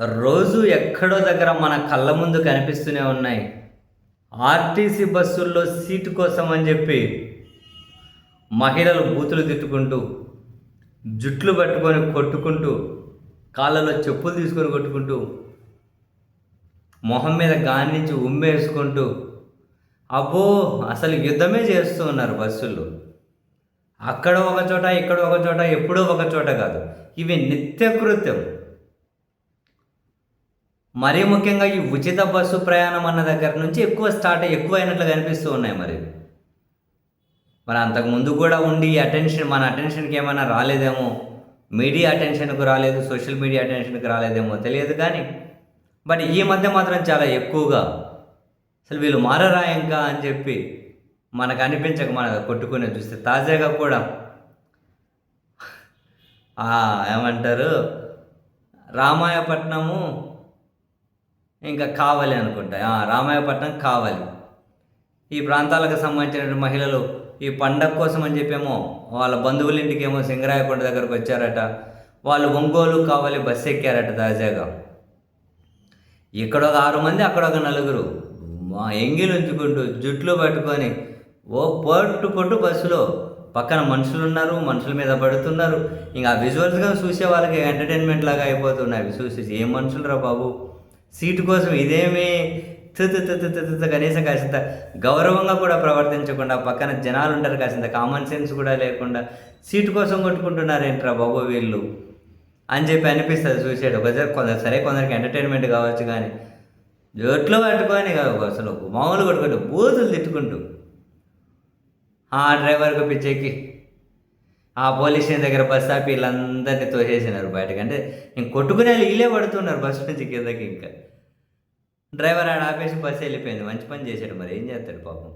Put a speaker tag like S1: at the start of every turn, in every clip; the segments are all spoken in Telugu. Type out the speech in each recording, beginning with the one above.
S1: రోజు ఎక్కడో దగ్గర మన కళ్ళ ముందు కనిపిస్తూనే ఉన్నాయి. ఆర్టీసీ బస్సుల్లో సీటు కోసం అని చెప్పి మహిళలు బూతులు తిట్టుకుంటూ జుట్లు పట్టుకొని కొట్టుకుంటూ కాళ్ళలో చెప్పులు తీసుకొని కొట్టుకుంటూ మొహం మీద గానించి ఉమ్మేసుకుంటూ అబ్బో అసలు యుద్ధమే చేస్తూ ఉన్నారు బస్సుల్లో. అక్కడ ఒక చోట ఇక్కడ ఒక చోట ఎప్పుడో ఒక చోట కాదు. ఇవి నిత్యకృత్యం మరీ ముఖ్యంగా ఈ ఉచిత బస్సు ప్రయాణం అన్న దగ్గర నుంచి ఎక్కువ స్టార్ట్ ఎక్కువ అయినట్లు కనిపిస్తూ ఉన్నాయి మరి. మరి అంతకు ముందు కూడా ఉండి అటెన్షన్ మన అటెన్షన్కి ఏమైనా రాలేదేమో? మీడియా అటెన్షన్కు రాలేదు సోషల్ మీడియా అటెన్షన్కి రాలేదేమో తెలియదు కానీ బట్ ఈ మధ్య మాత్రం చాలా ఎక్కువగా అసలు వీళ్ళు మారరా ఇంకా అని చెప్పి మనకు అనిపించక మన కొట్టుకునే చూస్తే తాజాగా కూడా ఏమంటారు? రామాయపట్నము ఇంకా కావాలి అనుకుంటా. రామాయపట్నం కావాలి. ఈ ప్రాంతాలకు సంబంధించిన మహిళలు ఈ పండగ కోసం అని చెప్పేమో వాళ్ళ బంధువుల ఇంటికేమో సింగరాయకొండ దగ్గరకు వచ్చారట. వాళ్ళు ఒంగోలు కావాలి బస్సు ఎక్కారట తాజాగా. ఇక్కడ ఒక ఆరు మంది అక్కడ ఒక నలుగురు. మా ఎంగిలు ఉంచుకుంటూ జుట్లు పట్టుకొని ఓ పొట్టు పొట్టు బస్సులో పక్కన మనుషులు ఉన్నారు మనుషుల మీద పడుతున్నారు. ఇంకా విజువల్స్గా చూసే వాళ్ళకి ఎంటర్టైన్మెంట్ లాగా అయిపోతున్నాయి. అవి చూసి ఏం మనుషులరా బాబు? సీటు కోసం ఇదేమీ తు తు తు కనీసం కాసింత గౌరవంగా కూడా ప్రవర్తించకుండా పక్కన జనాలు ఉంటారు కాసింత కామన్ సెన్స్ కూడా లేకుండా సీటు కోసం కొట్టుకుంటున్నారేంట్రా బాబు వీళ్ళు? అని చెప్పి అనిపిస్తుంది చూసాడు ఒకసారి కొందరు సరే కొందరికి ఎంటర్టైన్మెంట్ కావచ్చు కానీ జోట్లో పట్టుకొని కాదు అసలు మామూలు కొట్టుకుంటూ బూతులు తిట్టుకుంటూ. ఆ డ్రైవర్కి పిచ్చెక్కి. ఆ పోలీస్ స్టేషన్ దగ్గర బస్ ఆపి వీళ్ళందరినీ తోసేసినారు బయటకు. అంటే ఇంక కొట్టుకునే వాళ్ళు వీళ్ళే పడుతున్నారు బస్ నుంచి కిందకి ఇంకా. డ్రైవర్ ఆడ ఆపేసి బస్సు వెళ్ళిపోయింది. మంచి పని చేశాడు మరి. ఏం చేస్తాడు పాపం?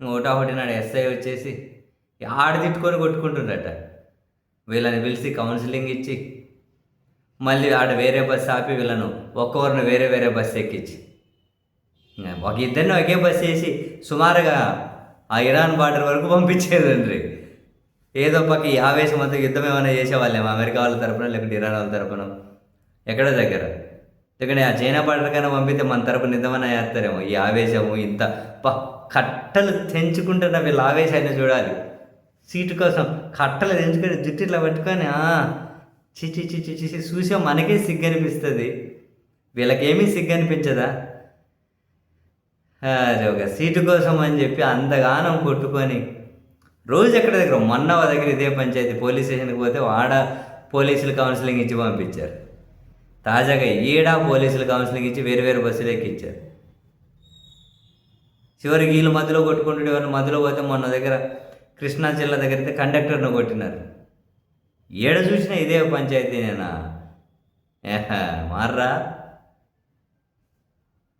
S1: ఒకటా ఒకటి నాడు ఎస్ఐ వచ్చేసి ఆడ తిట్టుకొని కొట్టుకుంటుండట వీళ్ళని పిలిచి కౌన్సిలింగ్ ఇచ్చి మళ్ళీ ఆడ వేరే బస్సు ఆపి వీళ్ళను ఒక్కొక్కరిని వేరే వేరే బస్సు ఎక్కించి. ఒక ఇద్దరిని ఒకే బస్సు వేసి సుమారుగా ఆ ఇరాన్ బార్డర్ వరకు పంపించేదండ్రి ఏదో పక్క ఈ ఆవేశం అంతా యుద్ధం ఏమైనా చేసేవాళ్ళేమో అమెరికా వాళ్ళ తరపున లేకుంటే ఇరాన్ వాళ్ళ తరపున? ఎక్కడ దగ్గర? ఎందుకంటే ఆ చైనా బార్డర్ పంపితే మన తరపున నిజమన్నా చేస్తారేమో ఈ ఆవేశము ఇంత ప కట్టలు తెంచుకుంటున్న వీళ్ళ ఆవేశాన్ని చూడాలి. సీటు కోసం కట్టలు తెంచుకొని జుట్టు ఇట్లా పట్టుకొని చిచి చి చి చి చి చూసే మనకే సిగ్గు అనిపిస్తుంది వీళ్ళకేమీ సిగ్గు అనిపించదా అదే ఒక సీటు కోసం అని చెప్పి అంతగానం కొట్టుకొని రోజు ఎక్కడ దగ్గర? మొన్న దగ్గర ఇదే పంచాయతీ. పోలీస్ స్టేషన్కి పోతే ఆడ పోలీసులు కౌన్సిలింగ్ ఇచ్చి పంపించారు. తాజాగా ఈడ పోలీసులు కౌన్సిలింగ్ ఇచ్చి వేరు వేరు బస్సులు ఎక్కించారు. చివరికి వీళ్ళు మధ్యలో కొట్టుకుంటుండే ఎవరిని మధ్యలో పోతే మొన్న దగ్గర కృష్ణా జిల్లా దగ్గర అయితే కండక్టర్ను కొట్టినారు. ఏడ చూసినా ఇదే పంచాయతీ నేనా ఏహా, మార్రా.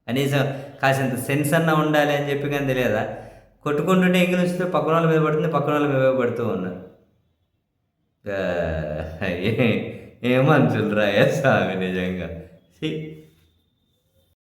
S1: కనీసం కాసింత సెన్స్ అన్న ఉండాలి అని చెప్పి కానీ తెలియదా? కొట్టుకుంటుంటే ఎంగిలి వస్తే పక్కన వాళ్ళ మీద పడుతుంది పక్కన వాళ్ళ మీద పడుతూ ఉన్నారు ఆ, ఏ- స్వామి నిజంగా? సి